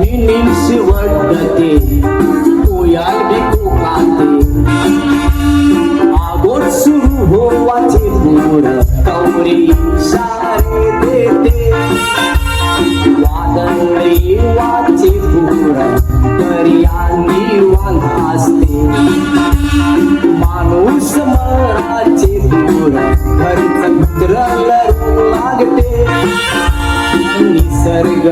वरती कोयाल बी कोकाते आगोट सुरू होवाचे मोर कवरी सारे देते। वादळी वाचे पूर दर्यांनी वांधा असते माणूस मराचे दूर घरच मित्र लागते। निसर्ग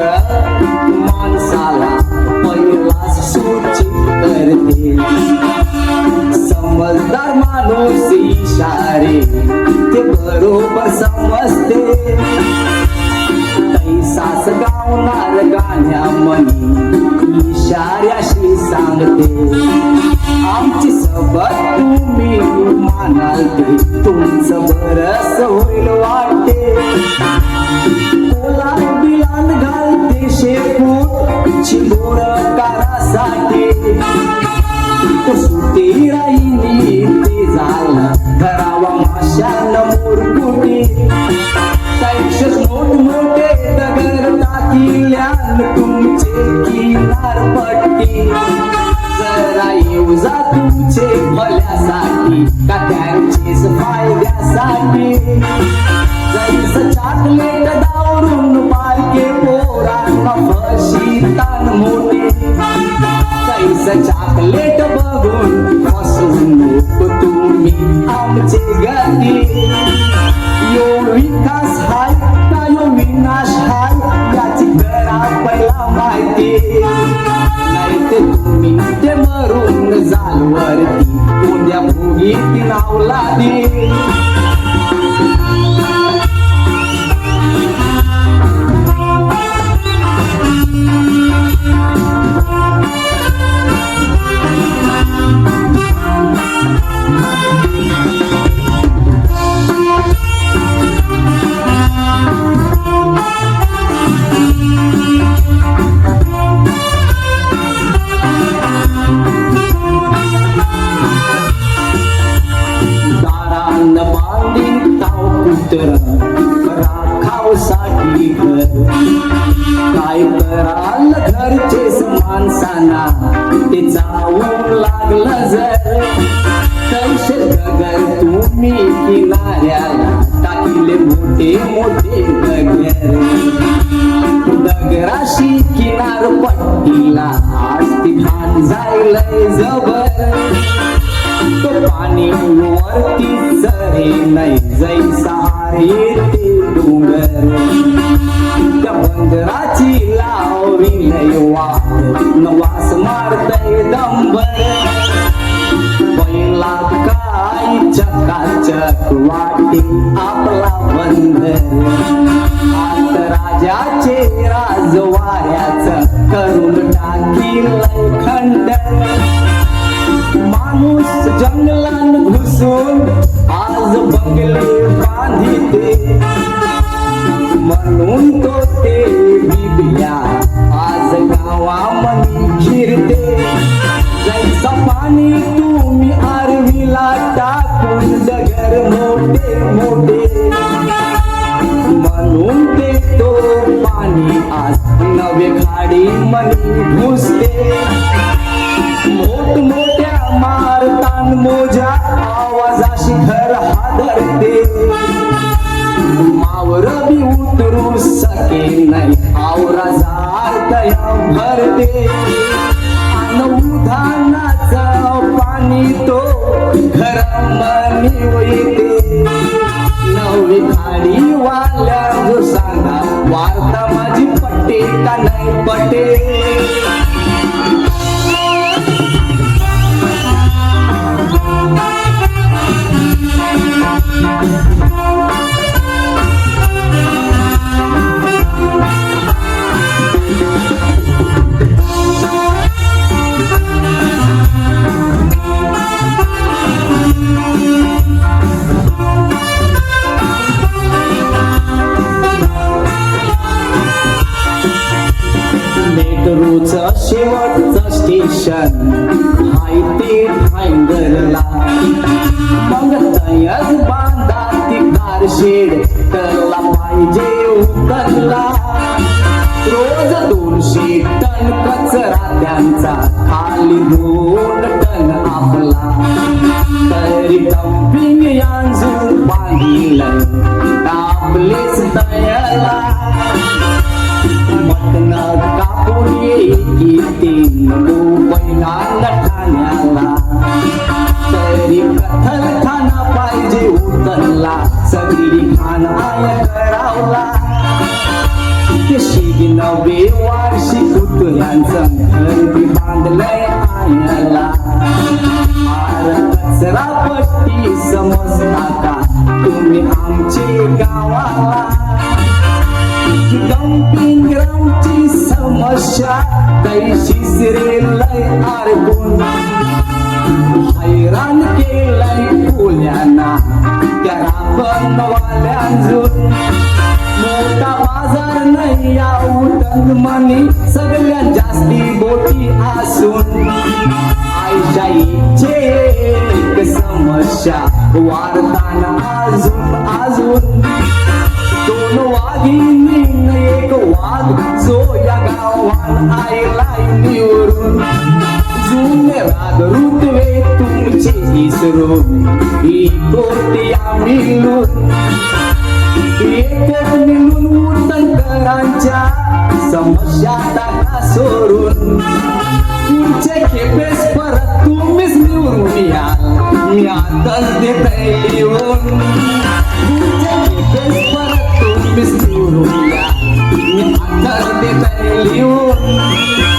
समजदार माणूस इशारे ते बरोबर समजते. सास गावणार गाण्यामनी इशाऱ्याशी सांगते. आमची सबत तुम्ही मानाल ते तुमचं बरस होईल वाटते. कोलार बिलान घालते शेपूट चिंबोर कारासाठी सुटी राहिली ते झालं. धरावा माशान मोरकुटी. कैक्षच मोठमोठे दगड टाकिल्यान तुमचे किनार पट्टी. जरा येऊ जा तुमचे भल्यासाठी का फायद्यासाठी. जैस चॉकलेट चॉकलेट बघून फसून तुम्ही आमचे गती यो विकास हाय का यो विनाश हाय याची करा पहिला माहिती. नाही ते तुम्ही ते मरून जालवरती. उद्या भोगी नावला दे राखावसाठी घर काय कराल घरचे माणसांना ते जाऊन लागलं जर तैसे दगर तुम्ही किनाऱ्याला टाकले मोठे मोठे दगर दगराशी किनार पट्टीला आज ती घाण जायलंय जबर तो पाणी वरती सरे नाही जैसा येते डोंगर त्या बंदराची लावरी लय वाट नवास मारतय दंबर पहिला काय चकाचक वाटे आपला बंदर आत राजाचे राजवाऱ्याच करून टाकील खंडर माणूस जंगलान घुसून आज बंगले म्हणून तो ते बिबल्या आज गावामध्ये फिरते जैसा पाणी तुम्ही आरवीला टाकून दगर मोठे मोठे। म्हणून ते तो पाणी आज नवे खाडी मनी घुसते। मोठमोठ्या मारतान मोजा आवाजाशी घर हादरते। आवर बी उतरू सके नाही. आवरा जार भरते. अन उधानाचं पाणी तो घरामानी वैते. येते नवी खाडी वाल्या जो सांगा वार्ता माझी पट्टे का नाही पटे? स्टेशन माहिती ते मग तयच बांधा ती कारशेड तरला पाहिजे उतरला. रोज दोनशे टन कचरा त्यांचा खाली दोन टन आपला. तरी डम्पिंग यांजून बांधिलं आपलेच तयाला. मटना कापून येईल तीन मुंबईला पुतळ्यांचं घर बांधलंय आयला. कचरा पट्टी समजता का तुम्ही आमचे गावाला. डम्पिंग ग्राउंडची समस्या. तैशीच रे लय हैराण केलंय कोल्यांना त्या बनवाल्यांजून मोठा बाजार नाही या मनी सगळ्यात जास्ती बोटी असून आईच्या एक समस्या वारताना अजून अजून. दोन वाघिनी एक वाघ जो या गावात आयला निवडून. जुने राग ऋतवे तुमचे इसरो ही कोट्या मिळून एकच मिळून उटंकरांच्या समस्या टाका सोडून तुमचे खेपेस परत तुम्हीच निवडून याल मी आताच देत लिहून. पुढचे खेपेस परत तुम्हीच निवडून या. मी आताच देत लिहून.